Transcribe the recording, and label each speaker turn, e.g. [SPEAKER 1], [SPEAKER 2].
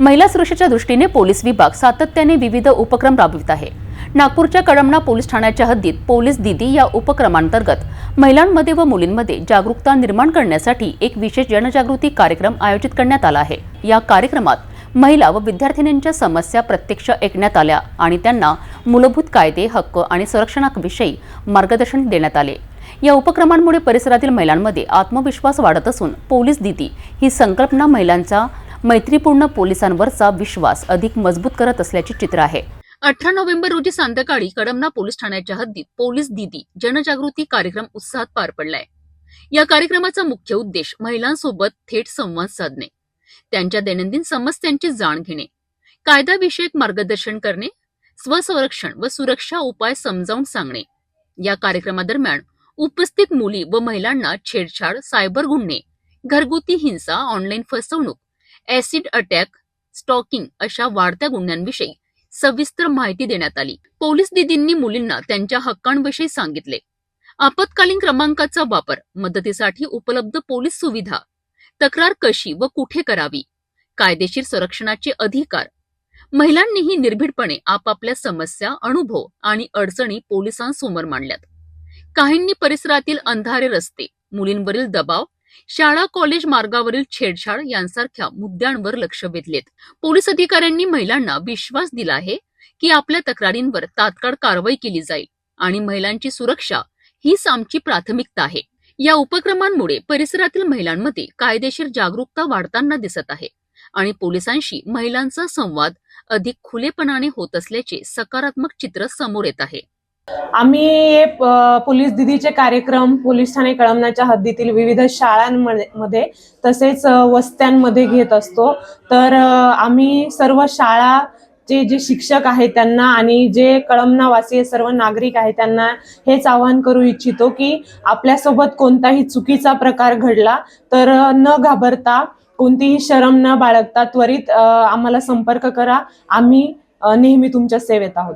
[SPEAKER 1] महिला सुरक्षेच्या दृष्टीने पोलीस विभाग सातत्याने विविध उपक्रम राबवित आहे. नागपूरच्या कळमना पोलीस ठाण्याच्या हद्दीत पोलीस दिदी या उपक्रमांतर्गत महिलांमध्ये व मुलींमध्ये जागरूकता निर्माण करण्यासाठी एक विशेष जनजागृती कार्यक्रम आयोजित करण्यात आला आहे. या कार्यक्रमात महिला व विद्यार्थिनींच्या समस्या प्रत्यक्ष ऐकण्यात आल्या आणि त्यांना मूलभूत कायदे हक्क आणि संरक्षणाविषयी मार्गदर्शन देण्यात आले. या उपक्रमांमुळे परिसरातील महिलांमध्ये आत्मविश्वास वाढत असून पोलीस दिदी ही संकल्पना महिलांचा मैत्रीपूर्ण पोलिसांवरचा विश्वास अधिक मजबूत करत असल्याचे चित्र आहे. अठरा नोव्हेंबर रोजी संध्याकाळी कडमना पोलीस ठाण्याच्या हद्दीत पोलीस दिदी जनजागृती कार्यक्रम उत्साहात पार पडलाय. या कार्यक्रमाचा मुख्य उद्देश महिलांसोबत थेट संवाद साधणे त्यांच्या दैनंदिन समस्यांची जाण घेणे कायदाविषयक मार्गदर्शन करणे स्वसंरक्षण व सुरक्षा उपाय समजावून सांगणे. या कार्यक्रमादरम्यान उपस्थित मुली व महिलांना छेडछाड सायबर गुन्हे घरगुती हिंसा ऑनलाईन फसवणूक ऍसिड अटॅक स्टॉकिंग अशा वाढत्या गुन्ह्यांविषयी सविस्तर माहिती देण्यात आली. पोलीस दिदींनी मुलींना त्यांच्या हक्कांविषयी सांगितले. आपत्कालीन क्रमांकाचा वापर मदतीसाठी उपलब्ध पोलीस सुविधा तक्रार कशी व कुठे करावी कायदेशीर संरक्षणाचे अधिकार महिलांनीही निर्भीडपणे आपापल्या समस्या अनुभव आणि अडचणी पोलिसांसमोर मांडल्यात. काहींनी परिसरातील अंधारे रस्ते मुलींवरील दबाव शाळा कॉलेज मार्गावरील छेडछाड यांसारख्या मुद्द्यांवर लक्ष वेधलेत. पोलीस अधिकाऱ्यांनी महिलांना विश्वास दिला आहे की आपल्या तक्रारींवर तात्काळ कारवाई केली जाईल आणि महिलांची सुरक्षा हीच आमची प्राथमिकता आहे. या उपक्रमांमुळे परिसरातील महिलांमध्ये कायदेशीर जागरूकता वाढताना दिसत आहे आणि पोलिसांशी महिलांचा संवाद अधिक खुलेपणाने होत असल्याचे सकारात्मक चित्र समोर येत आहे.
[SPEAKER 2] आम्ही हे पोलीस दिदीचे कार्यक्रम पोलीस ठाणे कळमनाच्या हद्दीतील विविध शाळांमध्ये मध्ये तसेच वस्त्यांमध्ये घेत असतो. तर आम्ही सर्व शाळा जे जे शिक्षक आहेत त्यांना आणि जे कळमनावासी सर्व नागरिक आहेत त्यांना हेच आवाहन करू इच्छितो की आपल्यासोबत कोणताही चुकीचा प्रकार घडला तर न घाबरता कोणतीही शरम न बाळगता त्वरित आम्हाला संपर्क करा. आम्ही नेहमी तुमच्या सेवेत आहोत.